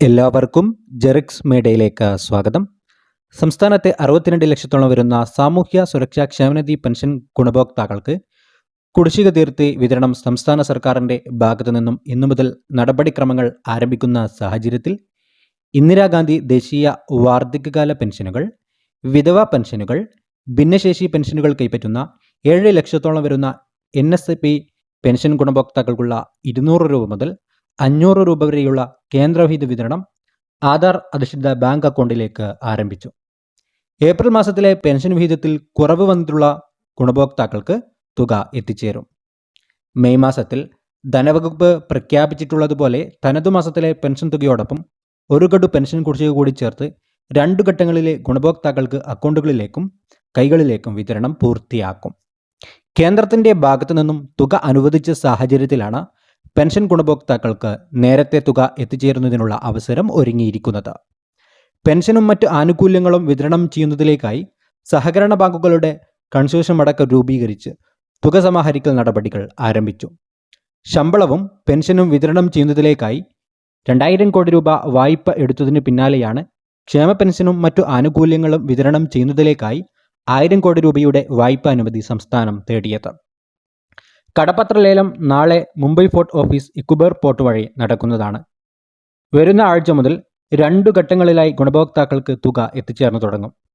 എല്ലാവർക്കും ജെറിക്സ് മേഡയിലേക്ക് സ്വാഗതം. സംസ്ഥാനത്തെ അറുപത്തിരണ്ട് ലക്ഷത്തോളം വരുന്ന സാമൂഹ്യ സുരക്ഷാ ക്ഷേമനിധി പെൻഷൻ ഗുണഭോക്താക്കൾക്ക് കുടിശ്ശിക തീർത്തി വിതരണം സംസ്ഥാന സർക്കാരിന്റെ ഭാഗത്തു നിന്നും ഇന്നു മുതൽ നടപടിക്രമങ്ങൾ ആരംഭിക്കുന്ന സാഹചര്യത്തിൽ ഇന്ദിരാഗാന്ധി ദേശീയ വാർദ്ധക്യകാല പെൻഷനുകൾ വിധവ പെൻഷനുകൾ ഭിന്നശേഷി പെൻഷനുകൾ കൈപ്പറ്റുന്ന ഏഴ് ലക്ഷത്തോളം വരുന്ന എൻ പെൻഷൻ ഗുണഭോക്താക്കൾക്കുള്ള ഇരുന്നൂറ് രൂപ മുതൽ അഞ്ഞൂറ് രൂപ വരെയുള്ള കേന്ദ്രവിഹിത വിതരണം ആധാർ അധിഷ്ഠിത ബാങ്ക് അക്കൗണ്ടിലേക്ക് ആരംഭിച്ചു. ഏപ്രിൽ മാസത്തിലെ പെൻഷൻ വിഹിതത്തിൽ കുറവ് വന്നിട്ടുള്ള ഗുണഭോക്താക്കൾക്ക് തുക എത്തിച്ചേരും. മെയ് മാസത്തിൽ ധനവകുപ്പ് പ്രഖ്യാപിച്ചിട്ടുള്ളതുപോലെ തനതു മാസത്തിലെ പെൻഷൻ തുകയോടൊപ്പം ഒരു ഗഡു പെൻഷൻ കുടിശ്ശിക കൂടി ചേർത്ത് രണ്ടു ഘട്ടങ്ങളിലെ ഗുണഭോക്താക്കൾക്ക് അക്കൗണ്ടുകളിലേക്കും കൈകളിലേക്കും വിതരണം പൂർത്തിയാക്കും. കേന്ദ്രത്തിന്റെ ഭാഗത്തു നിന്നും തുക അനുവദിച്ച സാഹചര്യത്തിലാണ് പെൻഷൻ ഗുണഭോക്താക്കൾക്ക് നേരത്തെ തുക എത്തിച്ചേരുന്നതിനുള്ള അവസരം ഒരുങ്ങിയിരിക്കുന്നത്. പെൻഷനും മറ്റ് ആനുകൂല്യങ്ങളും വിതരണം ചെയ്യുന്നതിലേക്കായി സഹകരണ ബാങ്കുകളുടെ കൺസോഷ്യം അടക്കം രൂപീകരിച്ച് തുക സമാഹരിക്കൽ നടപടികൾ ആരംഭിച്ചു. ശമ്പളവും പെൻഷനും വിതരണം ചെയ്യുന്നതിലേക്കായി രണ്ടായിരം കോടി രൂപ വായ്പ എടുത്തതിന് പിന്നാലെയാണ് ക്ഷേമ പെൻഷനും മറ്റു ആനുകൂല്യങ്ങളും വിതരണം ചെയ്യുന്നതിലേക്കായി ആയിരം കോടി രൂപയുടെ വായ്പാ അനുമതി സംസ്ഥാനം തേടിയത്. കടപ്പത്ര ലേലം നാളെ Mumbai fort office eKuber portal വഴി നടക്കുന്നതാണ്. വരുന്ന ആഴ്ച മുതൽ രണ്ടു ഘട്ടങ്ങളിലായി ഗുണഭോക്താക്കൾക്ക് തുക എത്തിച്ചേർന്നു തുടങ്ങും.